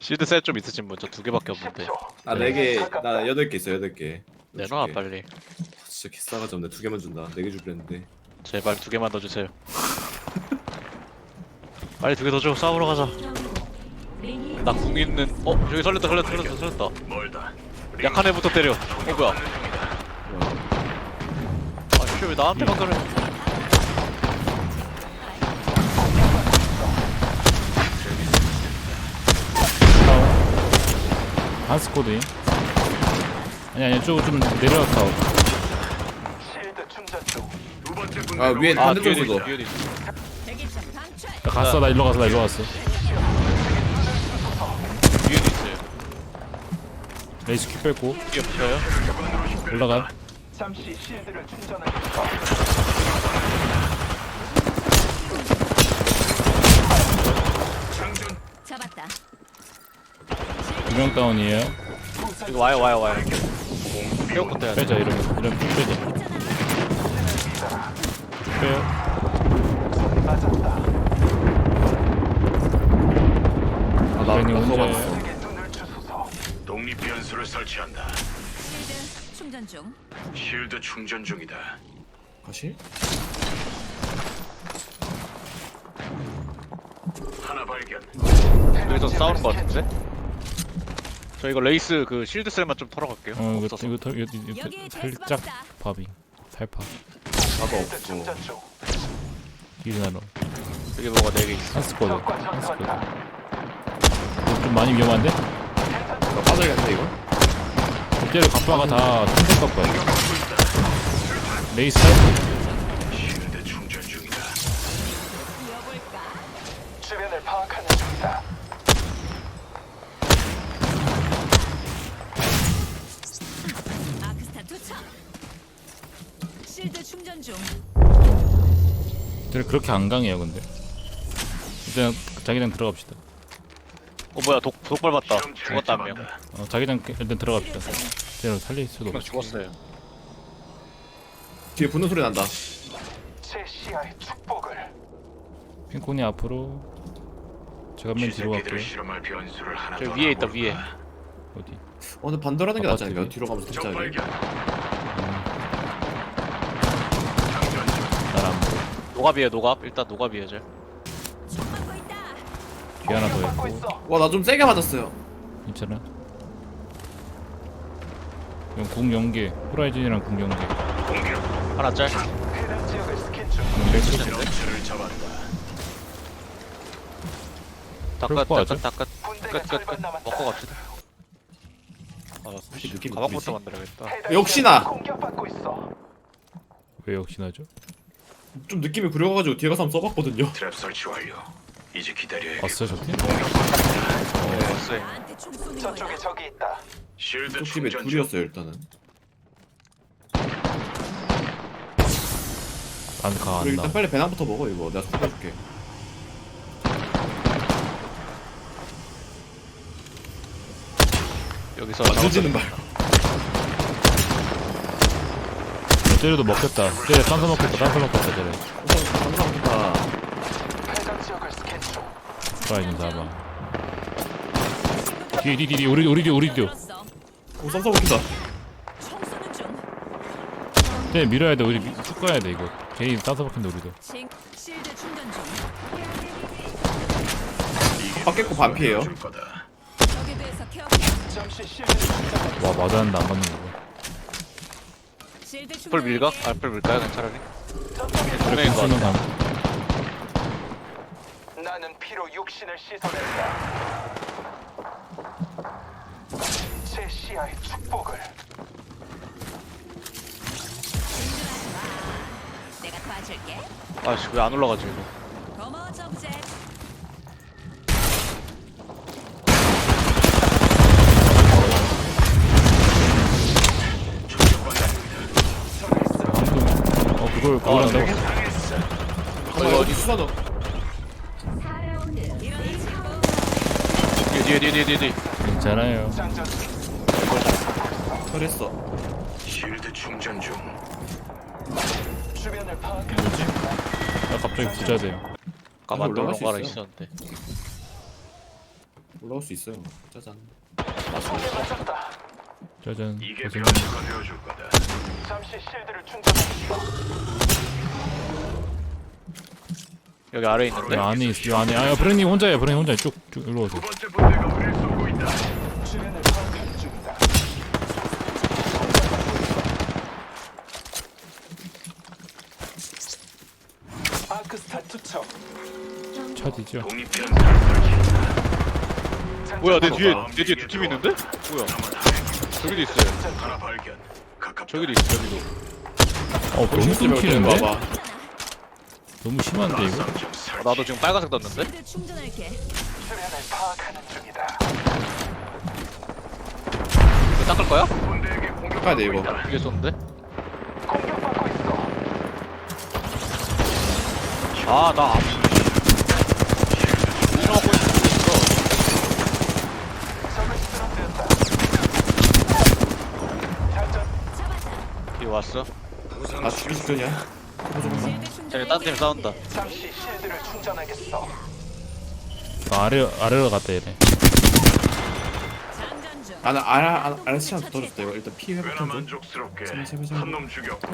실드 셋 좀 있으신 분 저 두 개밖에 없는데 나네 개, 나 여덟 개 있어 여덟 개. 내놔 줄게. 빨리 아, 진짜 개싸가지 없네. 두 개만 준다. 네 개 주려 했는데. 제발 두 개만 더 주세요 빨리 두 개 더 줘 싸우러 가자 나 궁 있는 어 저기 설렸다 설렸다 설렸다 설렸다 멀다. 약한 애부터 때려 어 뭐야 아씨 왜 나한테만 그래 한 스쿼드임. 아니 아니 저거 좀 내려갈까 실드 충전 중. 두 번째 분. 아 위에 아 반대쪽 있어 뒤에도 있어 나 갔어. 나 일로 갔어. 나 일로 갔어. 뒤에도 있어요. 레이스 큐 붙여요? 올라가. 잠시 실드를 충전해. 잡았다. 두명 다운이에요 이거 와요 와요 와요 회오부터 해야 돼 빼자 이러면 이러면 쭉 빼자 쭉 빼요. 아 나 괜히 나 혼자예요. 눈을 주소서. 독립 변수를 설치한다. 실드 충전 중. 실드 충전 중이다. 가시? 하나 발견. 여기서 싸우는 거 같은데? 저 이거 레이스 그 실드 셀만 좀 털어갈게요 어 이거 없어서. 이거 털 이거, 이거 살짝. 밥이 살파 나도 실드 없고. 이르나로 여기 뭐가 4개 있어 한 스쿼드 적과 한 스쿼드 전투한다. 이거 좀 많이 위험한데? 나 빠져야겠는데 이거? 이때로 갑바가 다 통성 갑바야 레이스 충전 중. 그렇게 안 강해요 근데. 일단 자기장 들어갑시다. 어 뭐야 독, 독 밟았다. 죽었다 한 명. 어, 자기장 일단 들어갑시다. 쟤는 살릴 수도 없어. 죽었어요. 뒤에 붙는 소리 난다. 제 시야의 축복을. 핑콘이 앞으로. 제가 맨 뒤로 갈게요. 실험할 변수를 하나 저더 위에 있다? 위에 어디? 오늘 반대라는 게 낫지 않을까? 아파트 뒤로 가면서 적 진짜 발견. 장전 중. 날안 보여 노갑이에요 노갑 일단 노갑이에요 있다. 뒤 하나 더 공격받고 있고. 와 나 좀 세게 맞았어요. 괜찮아 이건 궁 연계 호라이즌이랑 궁 연계. 하나 짤 해당 지역을 스캔 중. 레이스 정체를 잡았다. 닦아 그럴 거 닦아 같죠? 닦아 군대가 끝끝끝 절반 남았다. 먹고 갑시다 아 가방부터? 만들어야겠다 해당 역시나! 지역이 공격받고 있어. 왜 역시나죠? 좀 느낌이 그려가지고 뒤에 가서 한번 써봤거든요. 트랩 설치 완료. 이제 기다려야겠다. 왔어요 저팀? 네 나한테 총 쏘는 저쪽에. 적이 있다. 실드 쪽 집에 충전 중. 둘이었어요 일단은. 안가 안나 일단 빨리 배낭부터 먹어 이거. 내가 섞어줄게. 여기서 늦지는 말고. 쟤도 먹겠다 쟤 딴서 먹겠다 딴서 먹겠다 쟤네 감사합니다. 중. 호라이즌 4번 뒤에 뒤에 뒤에 우리 우리 뒤 우리 뒤. 오 쌈싸 먹힌다. 쟤 밀어야 돼 우리 미- 쭉 가야 돼 이거 괜히 딴서 먹힌다 우리도 징 실드 충전 중. 아 깼고 반피예요. 적에 대해서 케어. 와 맞았는데 안 맞는 거고 충전. 풀 밀각? 아, 풀 밀까요? 그냥 차라리? 그래 분명인 것 공수는 같아. 감 나는 피로 육신을 씻어낸다. 제 시야의 축복을. 내가 도와줄게. 아씨 왜 안 올라가지 이거 고마워. 그걸 한다고? 잠깐만 어디 수사 넣. 이런 친구. 뒤에 뒤에 뒤에 뒤에 뒤에 괜찮아요. 처리했어. 충전 중. 나 갑자기 부자 돼요 가만 올라갈 돌수 있어요. 있었는데 올라올 수 있어요. 짜잔. 손에 맞췄다. 짜잔 이게 고생 변수가 되어줄 거다. 잠시 실드를 충전하겠어. 여기 아래 있는데? 여 안에 있어 여 안에 아 브랜님 혼자야 브랜님 혼자 쭉쭉 일로 오세요 번째 분대가 우리를 쏘고 있다. 주변을 파악하는 중이다. 아크스타 투척. 차지죠 독립 변수를 설치했다. 뭐야 내 뒤에 내 뒤에 두 팀 있는데? 뭐야 저기도 있어요 하나 발견. 가깝다. 저기도 있어 저기도 어 너무 심지어 끊기는데? 봐봐. 너무 심한데 이거? 어. 나도 지금 빨간색 떴는데? 충전할게. 주변을 파악하는 중이다. 이거 닦을 거야? 군대에게 공격. 돼 이거. 이게 쏘는데? 공격받고 있어. 아나 아프 운영하고 있어 적을 쓰러뜨렸다. 잘전 잡았다. 뒤에 왔어 아. 실드 충전. 쟤네 딴팀 싸운다 잠시 실드를 충전하겠어. 아, 아래 아래로 갔다 얘네 알아 시간 더 줬다 이거. 일단 피 회복 좀. 만족스럽게 제발, 제발, 제발. 한 놈 죽였고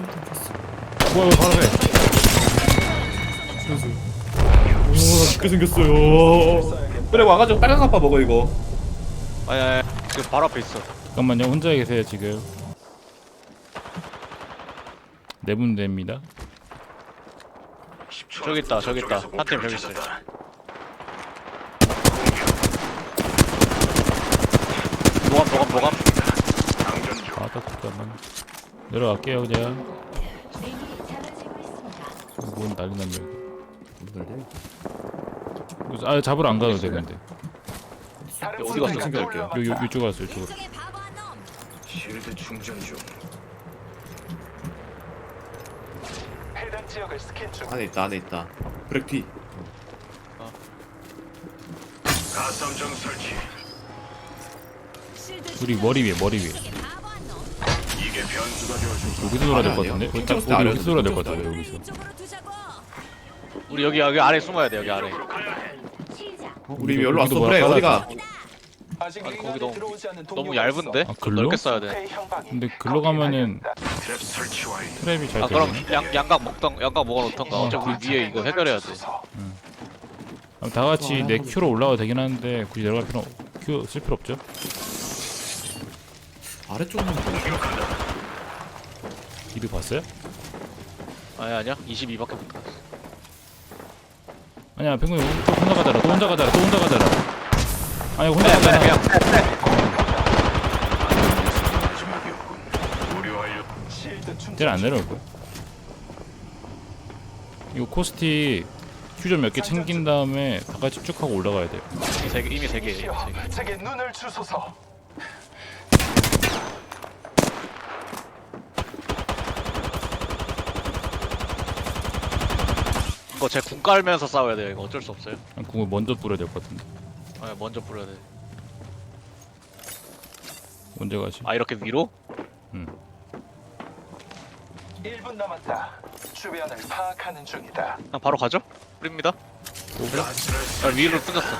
뭐야 바로 해 오나 죽게 생겼어요. 그래 와가지고 빨간 아빠 먹어 이거. 아니 그 바로 앞에 있어 잠깐만요 혼자 계세요 지금 네 분대입니다 저기 있다, 저기 있다. 한팀 저기 있어요. 보감 보감 보감 아딱 잠깐만 내려갈게요 그냥 뭔 난리 났네 아 잡으러 안 가도 돼 근데 어디 갔어? 챙겨갈게요. 요, 요, 이쪽 왔어 이쪽 왼쪽에 바보한 놈. 실드 충전 중 해당 지역을 스캔 중 안에 있다 안에 있다. 브렉 뒤. 가삼정 설치 우리 머리 위에 머리 위에. 이게 변수가 되어줄 여기서 놀아야 될 것 아니야, 같은데 딱 우리 여기서 놀아야 될것 오늘 여기서. 우리 여기 여기 아래 숨어야 돼 여기 아래 우리 여기로 왔어 여기도 그래 뭐야, 어디가? 아직 아니, 거기 너무- 들어오지 너무 동료가 얇은데? 아, 좀 글로? 넓게 써야 있어. 돼 근데 글로 가면은 트랩 설치 완료 트랩이 잘 아 그럼 되네. 양, 양각 먹던 양각 먹어놓던가 어차피 우리 위에 이거 해결해야 돼. 아, 다 같이 내 큐로 올라가도 되긴 하는데 굳이 내려갈 필요 큐쓸 필요 없죠? 아래쪽은 이드 봤어요? 아니 아니야. 22밖에 못 갔어. 아니야 펭귄 또 혼자 가잖아 또 혼자 가잖아 또 혼자 가잖아 아니 혼자 가잖아 그냥 쟤는 안 내려올 거야 이거 코스티 큐좀 몇개 챙긴 다음에 다 같이 쭉 하고 올라가야 돼요. 이미 세개 이미 세개 이미 중이시여, 세개. 제게 눈을 주소서. 이거 제 궁 깔면서 싸워야 돼요. 이거 어쩔 수 없어요. 궁을 먼저 뿌려야 될 것 같은데 아 먼저 풀어야 돼아 언제 가시? 이렇게 위로? 1분 남았다. 주변을 파악하는 중이다. 그냥 바로 가죠? 뿌립니다. 아, 위로 뜯었어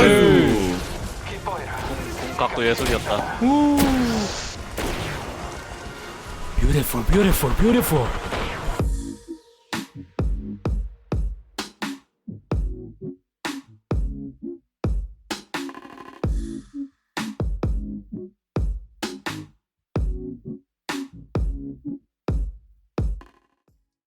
나이스. 기뻐해라 궁각도 예술이었다 Beautiful, beautiful, beautiful.